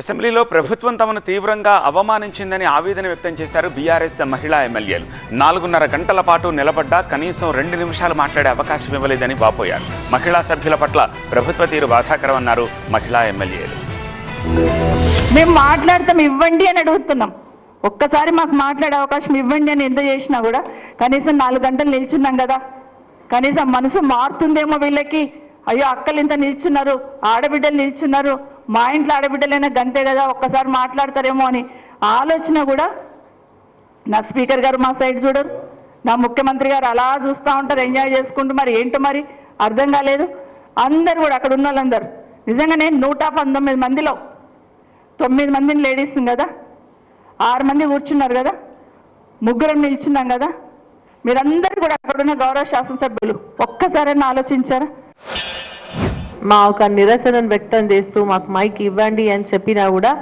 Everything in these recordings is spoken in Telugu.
అసెంబ్లీలో ప్రభుత్వం తమను తీవ్రంగా అవమానించిందని ఆవేదన వ్యక్తం చేశారు బీఆర్ఎస్ మహిళా ఎమ్మెల్యేలు. నాలుగున్నర గంటల పాటు నిలబడ్డా కనీసం రెండు నిమిషాలు మాట్లాడే అవకాశం ఇవ్వలేదని వాపోయారు. మహిళా సభ్యుల పట్ల ప్రభుత్వ తీరు బాధాకరమన్నారు మహిళా ఎమ్మెల్యేలు. మేము మాట్లాడతాం ఇవ్వండి అని అడుగుతున్నాం. ఒక్కసారి మాకు మాట్లాడే అవకాశం ఇవ్వండి అని ఎంత చేసినా కూడా కనీసం నాలుగు గంటలు నిల్చున్నాం కదా. కనీసం మనసు మారుతుందేమో వీళ్ళకి. అయ్యో అక్కలు ఇంత నిల్చున్నారు ఆడబిడ్డలు నిల్చున్నారు మా ఇంట్లో ఆడబిడ్డలైనా గంతే కదా ఒక్కసారి మాట్లాడతారేమో అని ఆలోచన కూడా నా స్పీకర్ గారు మా సైడ్ చూడరు. నా ముఖ్యమంత్రి గారు అలా చూస్తూ ఉంటారు ఎంజాయ్ చేసుకుంటూ మరి ఏంటో మరి అర్థం కాలేదు. అందరు కూడా అక్కడ ఉన్న వాళ్ళందరూ నిజంగానే నూట పంతొమ్మిది మందిలో తొమ్మిది మందిని లేడీస్ కదా ఆరు మంది కూర్చున్నారు కదా ముగ్గురం నిల్చున్నాం కదా మీరందరూ కూడా అక్కడున్న గౌరవ శాసనసభ్యులు ఒక్కసారైనా ఆలోచించారా? మా ఒక నిరసనను వ్యక్తం చేస్తూ మాకు మైక్ ఇవ్వండి అని చెప్పినా కూడా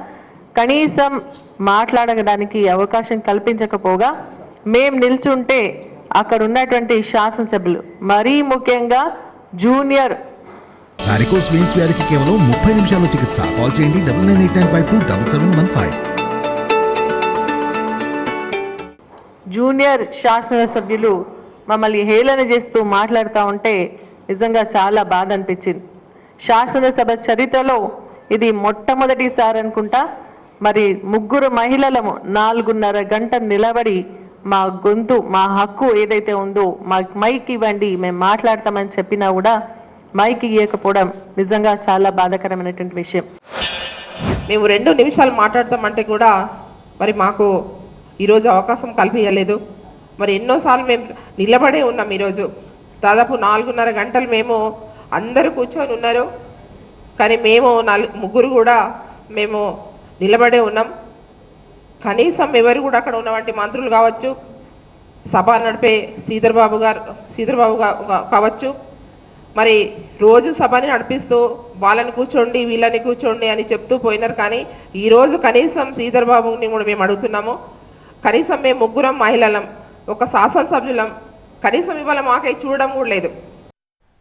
కనీసం మాట్లాడడానికి అవకాశం కల్పించకపోగా మేం నిల్చుంటే అక్కడ ఉన్నటువంటి శాసనసభ్యులు మరీ ముఖ్యంగా జూనియర్ వారికోస్ వెయిన్స్ వ్యాధికి కేవలం ముప్పై నిమిషాల్లో చికిత్స. కాల్ చేయండి double nine eight nine five two double seven one five junior శాసనసభ్యులు మమ్మల్ని హేళన చేస్తూ మాట్లాడుతూ ఉంటే నిజంగా చాలా బాధ అనిపించింది. శాసనసభ చరిత్రలో ఇది మొట్టమొదటిసారి అనుకుంటా. మరి ముగ్గురు మహిళలము నాలుగున్నర గంట నిలబడి మా గొంతు మా హక్కు ఏదైతే ఉందో మా మైక్ ఇవ్వండి మేము మాట్లాడతామని చెప్పినా కూడా మైక్ ఇవ్వకపోవడం నిజంగా చాలా బాధాకరమైనటువంటి విషయం. మేము రెండు నిమిషాలు మాట్లాడతామంటే కూడా మరి మాకు ఈరోజు అవకాశం కల్పించలేదు మరి ఎన్నోసార్లు మేము నిలబడే ఉన్నాం ఈరోజు. దాదాపు నాలుగున్నర గంటలు మేము అందరూ కూర్చొని ఉన్నారు. కానీ మేము నలు ముగ్గురు కూడా మేము నిలబడే ఉన్నాం. కనీసం ఎవరు కూడా అక్కడ ఉన్నవంటి మంత్రులు కావచ్చు సభ నడిపే శ్రీధర్ బాబు గారు శ్రీధర్ బాబు కావచ్చు. మరి రోజు సభని నడిపిస్తూ వాళ్ళని కూర్చోండి వీళ్ళని కూర్చోండి అని చెప్తూ పోయినారు. కానీ ఈరోజు కనీసం శ్రీధర్ బాబుని కూడా మేము అడుగుతున్నాము. కనీసం మేము ముగ్గురం మహిళలం ఒక శాసనసభ్యులం. కనీసం ఇవాళ మాకై చూడడం కూడా లేదు.